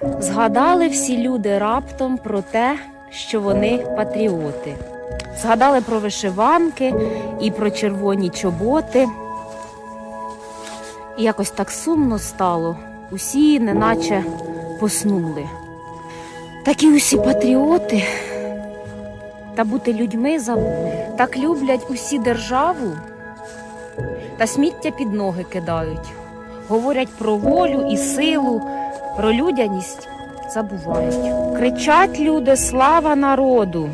Згадали всі люди раптом про те, що вони патріоти. Згадали про вишиванки і про червоні чоботи. І якось так сумно стало. Усі неначе поснули. Такі усі патріоти та бути людьми забули. Так люблять усі державу та сміття під ноги кидають. Говорять про волю і силу, про людяність забувають. Кричать люди слава народу,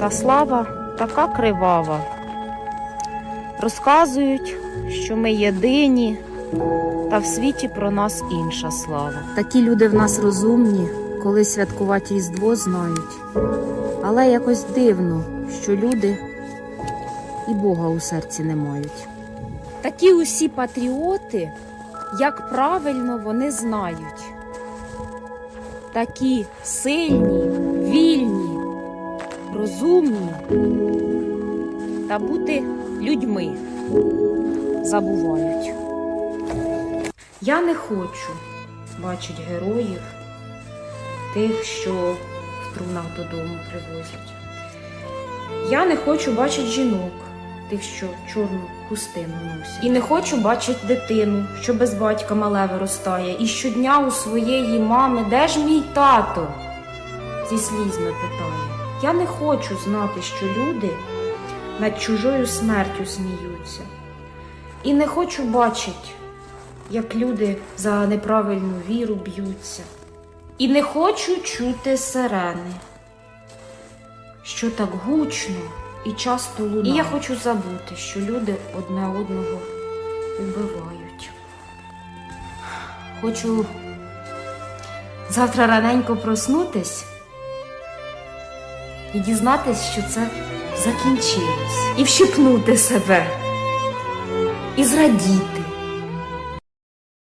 та слава така кривава. Розказують, що ми єдині, та в світі про нас інша слава. Такі люди в нас розумні, коли святкувати Різдво знають. Але якось дивно, що люди і Бога у серці не мають. Такі усі патріоти, як правильно вони знають. Такі сильні, вільні, розумні та бути людьми забувають. Я не хочу бачити героїв, тих, що в трунах додому привозять. Я не хочу бачити жінок, тих, що чорну хустину носять. І не хочу бачити дитину, що без батька мале виростає, і щодня у своєї мами, де ж мій тато? зі слізьми питає. Я не хочу знати, що люди над чужою смертю сміються. І не хочу бачити, як люди за неправильну віру б'ються. І не хочу чути сирени, що так гучно і часто лунає. І я хочу забути, що люди одне одного вбивають. Хочу завтра раненько проснутись і дізнатись, що це закінчилось. І вщипнути себе, і зрадіти,